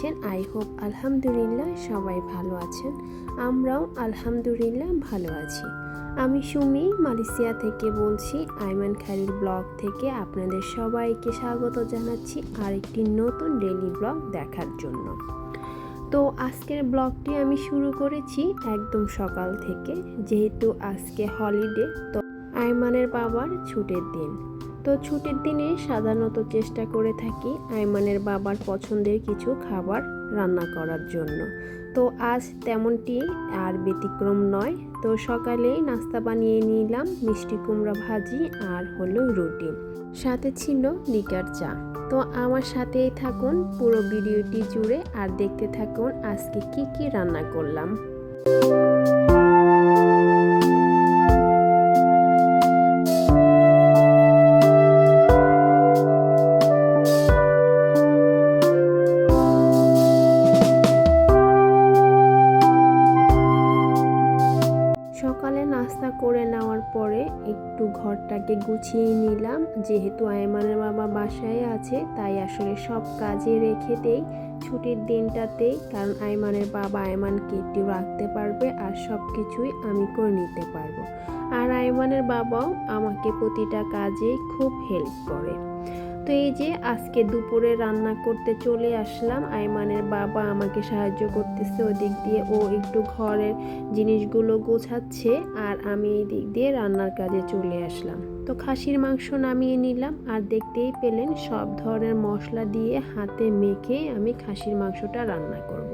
আছেন। I hope আলহামদুলিল্লাহ সবাই ভালো আছেন। আমরাও আলহামদুলিল্লাহ ভালো আছি। আমি সুমি, মালয়েশিয়া থেকে বলছি। আইমান খালির ব্লগ থেকে আপনাদের সবাইকে স্বাগত জানাচ্ছি আরেকটি নতুন ডেলি ব্লগ দেখার জন্য। তো আজকের ব্লগটি আমি শুরু করেছি একদম সকাল থেকে, যেহেতু আজকে হলিডে তো আইমানের বাবার ছুটির দিন। তো ছুটির দিনে সাধারণত চেষ্টা করে থাকি আইমানের বাবার পছন্দের কিছু খাবার রান্না করার জন্য। তো আজ তেমনটি আর ব্যতিক্রম নয়। তো সকালেই নাস্তা বানিয়ে নিলাম মিষ্টি কুমড়া ভাজি আর হলো রুটি। সাথে ছিল লিকার চা। তো আমার সাথেই থাকুন পুরো ভিডিওটি জুড়ে আর দেখতে থাকুন আজকে কি কি রান্না করলাম। সকালে নাস্তা করে নেওয়ার পরে একটু ঘরটাকে গুছিয়ে নিলাম। যেহেতু আয়মানের বাবা বাসায় আছে, তাই আসলে সব কাজে রেখে দেই। ছুটির দিনটাতেই কারণ আয়মানের বাবা আয়মানকে একটু রাখতে পারবে আর সব কিছুই আমি করে নিতে পারব। আর আয়মানের বাবাও আমাকে প্রতিটা কাজে খুব হেল্প করে। তো এই যে আজকে দুপুরে রান্না করতে চলে আসলাম। আইমানের বাবা আমাকে সাহায্য করতেছে ওদিক দিয়ে। ও একটু ঘরের জিনিসগুলো গোছাচ্ছে আর আমি এই দিক দিয়ে রান্নার কাজে চলে আসলাম। তো খাসির মাংস নামিয়ে নিলাম আর দেখতেই পেলেন সব ধরনের মশলা দিয়ে হাতে মেখে আমি খাসির মাংসটা রান্না করব।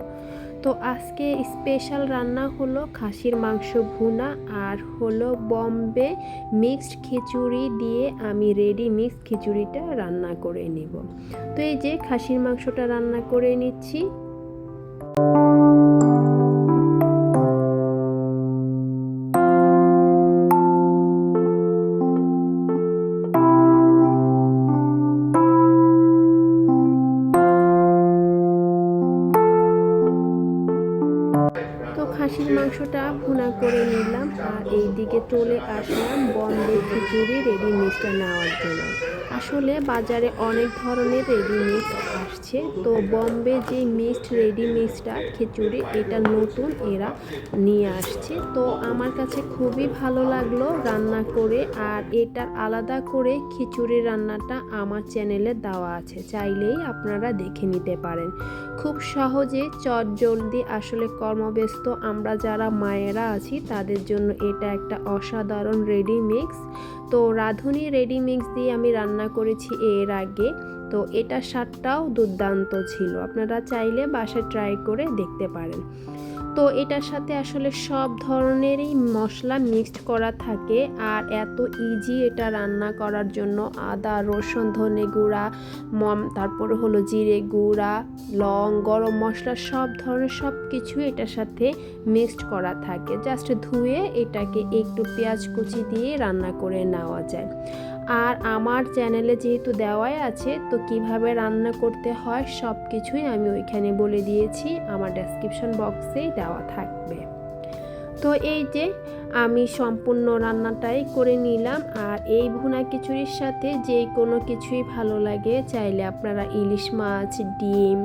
তো আজকে স্পেশাল রান্না হলো খাসির মাংস ভুনা আর হলো বম্বে মিক্সড খিচুড়ি দিয়ে আমি রেডি মিক্সড খিচুড়িটা রান্না করে নিব। তো এই যে খাসির মাংসটা রান্না করে নিচ্ছি। মাংসটা ভুনা করে নিলাম আর এইদিকে চলে আসলাম বম্বে খিচুড়ি রেডি মিক্সটা নেওয়ার জন্য। আসলে বাজারে অনেক ধরনের রেডি আসছে। তো বম্বে যে মিক্সড রেডি খিচুড়ি, এটা নতুন এরা নিয়ে আসছে। তো আমার কাছে খুবই ভালো লাগল রান্না করে, আর এটার আলাদা করে খিচুড়ি রান্নাটা আমার চ্যানেলে দেওয়া আছে। চাইলেই আপনারা দেখে নিতে পারেন। খুব সহজে চট জলদি আসলে কর্মব্যস্ত আমরা যারা মায়েরা আছি, তাদের জন্য এটা একটা অসাধারণ রেডি মিক্স তো রাঁধুনি রেডি মিক্স দিয়ে আমি রান্না করেছি এর আগে, তো এটা স্বাদটাও দুর্দান্ত ছিল। আপনারা চাইলে বাসায় ট্রাই করে দেখতে পারেন। তো এটার সাথে আসলে সব ধরনেরই মশলা মিক্সড করা থাকে আর এত ইজি এটা রান্না করার জন্য আদা, রসুন, ধনে গুঁড়া, মম, তারপর হলো জিরে গুঁড়া, লং, গরম মশলা সব ধরনের সব কিছু এটার সাথে মিক্সড করা থাকে। জাস্ট ধুয়ে এটাকে একটু পেঁয়াজ কুচি দিয়ে রান্না করে নেওয়া যায়। আর আমার চ্যানেলে যেহেতু দেওয়াই আছে, তো কীভাবে রান্না করতে হয় সব কিছুই আমি ওইখানে বলে দিয়েছি। আমার ডেসক্রিপশন বক্সেই দেওয়া থাকবে। তো এই যে আমি সম্পূর্ণ রান্নাটাই করে নিলাম আর এই ভুনা খিচুড়ির সাথে যে কোনো কিছুই ভালো লাগে, চাইলে আপনারা ইলিশ মাছ, ডিম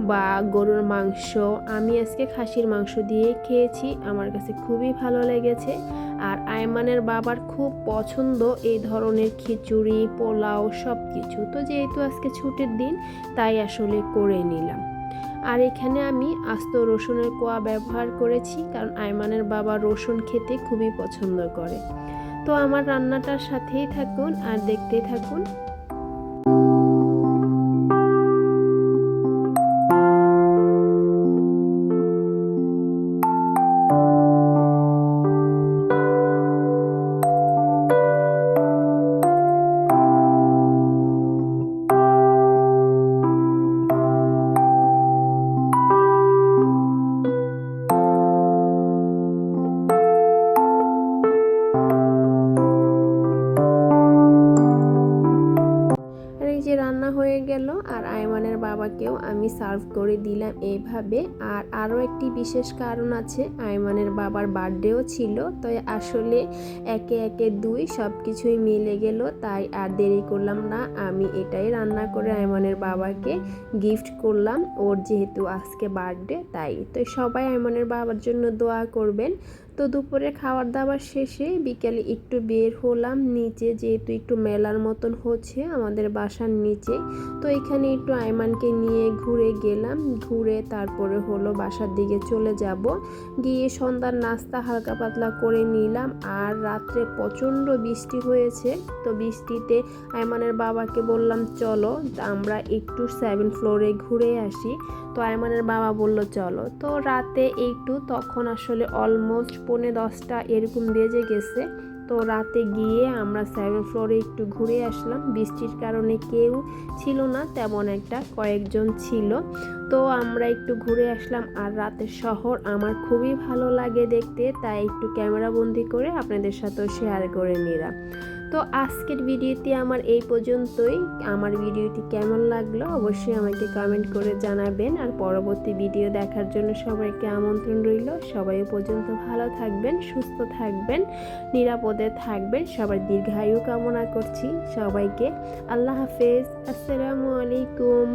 বা গরুর মাংস, আমি আজকে খাসির মাংস দিয়ে খেয়েছি, আমার কাছে খুবই ভালো লেগেছে। আর আয়মানের বাবার খুব পছন্দ এই ধরনের খিচুড়ি, পোলাও সব কিছু তো যেহেতু আজকে ছুটির দিন, তাই আসলে করে নিলাম। আর এখানে আমি আস্ত রসুনের কোয়া ব্যবহার করেছি, কারণ আয়মানের বাবা রসুন খেতে খুবই পছন্দ করে। তো আমার রান্নাটার সাথেই থাকুন আর দেখতেই থাকুন। গেল আর আয়মানের বাবাকেও আমি সার্ভ করে দিলাম এইভাবে। আর আরও একটি বিশেষ কারণ আছে, আয়মানের বাবার বার্থডেও ছিল তো আসলে একে একে দুই সব কিছুই মিলে গেল, তাই আর দেরি করলাম না। আমি এটাই রান্না করে আয়মানের বাবাকে গিফট করলাম। ওর যেহেতু আজকে বার্থডে, তাই। তো সবাই আয়মানের বাবার জন্য দোয়া করবেন। তো দুপুরে খাওয়ার দাওয়ার শেষে বিকেলে একটু বের হলাম নিচে, যেহেতু একটু মেলার মতন হচ্ছে আমাদের বাসার নিচে। তো এখানে একটু আয়মানকে নিয়ে ঘুরে গেলাম, ঘুরে তারপরে হলো বাসার দিকে চলে যাব। গিয়ে সন্ধ্যার নাস্তা হালকা পাতলা করে নিলাম আর রাত্রে প্রচণ্ড বৃষ্টি হয়েছে। তো বৃষ্টিতে আয়মানের বাবাকে বললাম, চলো, আমরা একটু সেভেন ফ্লোরে ঘুরে আসি। তো আয়মানের বাবা বলল, চলো। তো রাতে একটু, তখন আসলে অলমোস্ট পৌনে দশটা এরকম বেজে গেছে। তো রাতে গিয়ে আমরা সেভেন ফ্লোরে একটু ঘুরে আসলাম। বৃষ্টির কারণে কেউ ছিল না, তেমন একটা কয়েকজন ছিল। তো আমরা একটু ঘুরে আসলাম আর রাতের শহর আমার খুবই ভালো লাগে দেখতে, তাই একটু ক্যামেরা বন্দি করে আপনাদের সাথেও শেয়ার করে নিলাম। তো আজকের ভিডিওটি আমার এই পর্যন্তই। আমার ভিডিওটি কেমন লাগল অবশ্যই আমাকে কমেন্ট করে জানাবেন। আর পরবর্তী ভিডিও দেখার জন্য সবাইকে আমন্ত্রণ রইল। সবাই পর্যন্ত ভালো থাকবেন, সুস্থ থাকবেন, নিরাপদে থাকবেন। সবার দীর্ঘায়ু কামনা করছি সবাইকে। আল্লাহ হাফেজ। আসসালামু আলাইকুম।